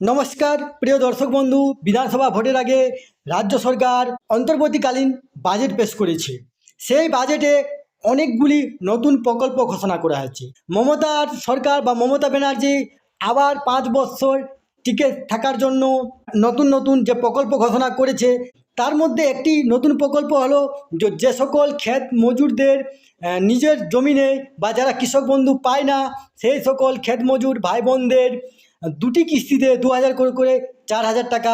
নমস্কার, প্রিয় দর্শক বন্ধু, বিধানসভা ভোটের আগে রাজ্য সরকার অন্তর্বর্তীকালীন বাজেট পেশ করেছে। সেই বাজেটে অনেকগুলি নতুন প্রকল্প ঘোষণা করা হয়েছে। মমতার সরকার বা মমতা ব্যানার্জি আবার পাঁচ বছর টিকে থাকার জন্য নতুন নতুন যে প্রকল্প ঘোষণা করেছে, তার মধ্যে একটি নতুন প্রকল্প হলো যে সকল ক্ষেত মজুরদের নিজের জমিনে বা যারা কৃষক বন্ধু পায় না, সেই সকল ক্ষেত মজুর ভাই বোনদের দুটি কিস্তিতে দু হাজার করে করে চার হাজার টাকা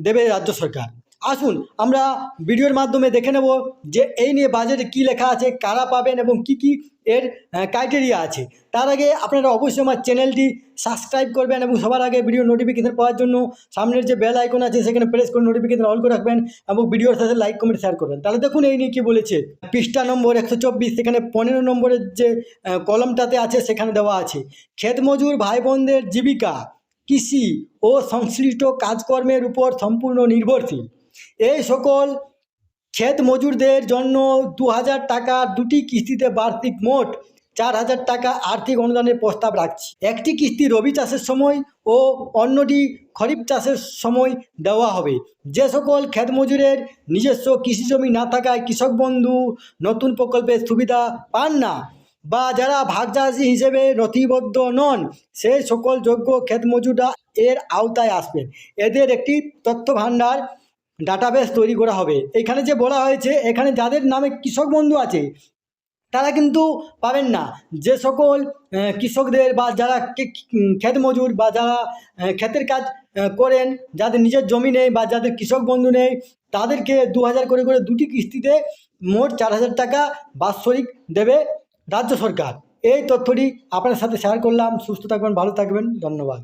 দেবে রাজ্য সরকার। আসুন, আমরা ভিডিওর মাধ্যমে দেখে নেব যে এই নিয়ে বাজেটে কী লেখা আছে, কারা পাবেন এবং কি কি এর ক্রাইটেরিয়া আছে। তার আগে আপনারা অবশ্যই আমার চ্যানেলটি সাবস্ক্রাইব করবেন এবং সবার আগে ভিডিও নোটিফিকেশন পাওয়ার জন্য সামনের যে বেল আইকন আছে, সেখানে প্রেস করে নোটিফিকেশান অল করে রাখবেন এবং ভিডিওর সাথে লাইক কমেন্ট শেয়ার করবেন। তাহলে দেখুন এই নিয়ে কী বলেছে। পৃষ্ঠা নম্বর একশো চব্বিশ, সেখানে পনেরো নম্বরের যে কলমটাতে আছে, সেখানে দেওয়া আছে ক্ষেত মজুর ভাই বোনদের জীবিকা, কৃষি ও সংশ্লিষ্ট কাজকর্মের উপর সম্পূর্ণ নির্ভরশীল। এই সকল ক্ষেত মজুরদের জন্য দু হাজার টাকা দুটি কিস্তিতে বার্ষিক মোট চার হাজার টাকা আর্থিক অনুদানের প্রস্তাব রাখছি। একটি কিস্তি রবি চাষের সময় ও অন্যটি খরিফ চাষের সময় দেওয়া হবে। যে সকল ক্ষেত মজুরের নিজস্ব কৃষি জমি না থাকায় কৃষক বন্ধু নতুন প্রকল্পের সুবিধা পান না বা যারা ভাগচাষী হিসেবে নথিবদ্ধ নন সেই সকল যোগ্য ক্ষেত মজুররা এর আওতায় আসবেন। এদের একটি তথ্য ভাণ্ডার ডাটাবেস তৈরি করা হবে। এখানে যে বলা হয়েছে, এখানে যাদের নামে কৃষক বন্ধু আছে, তারা কিন্তু পাবেন না। যে সকল কৃষকদের বা যারা ক্ষেত মজুর বা যারা ক্ষেতের কাজ করেন, যাদের নিজের জমি নেই বা যাদের কৃষক বন্ধু নেই, তাদেরকে দু হাজার করে করে দুটি কিস্তিতে মোট চার হাজার টাকা বাৎসরিক দেবে রাজ্য সরকার। এই তথ্যটি আপনার সাথে শেয়ার করলাম। সুস্থ থাকবেন, ভালো থাকবেন। ধন্যবাদ।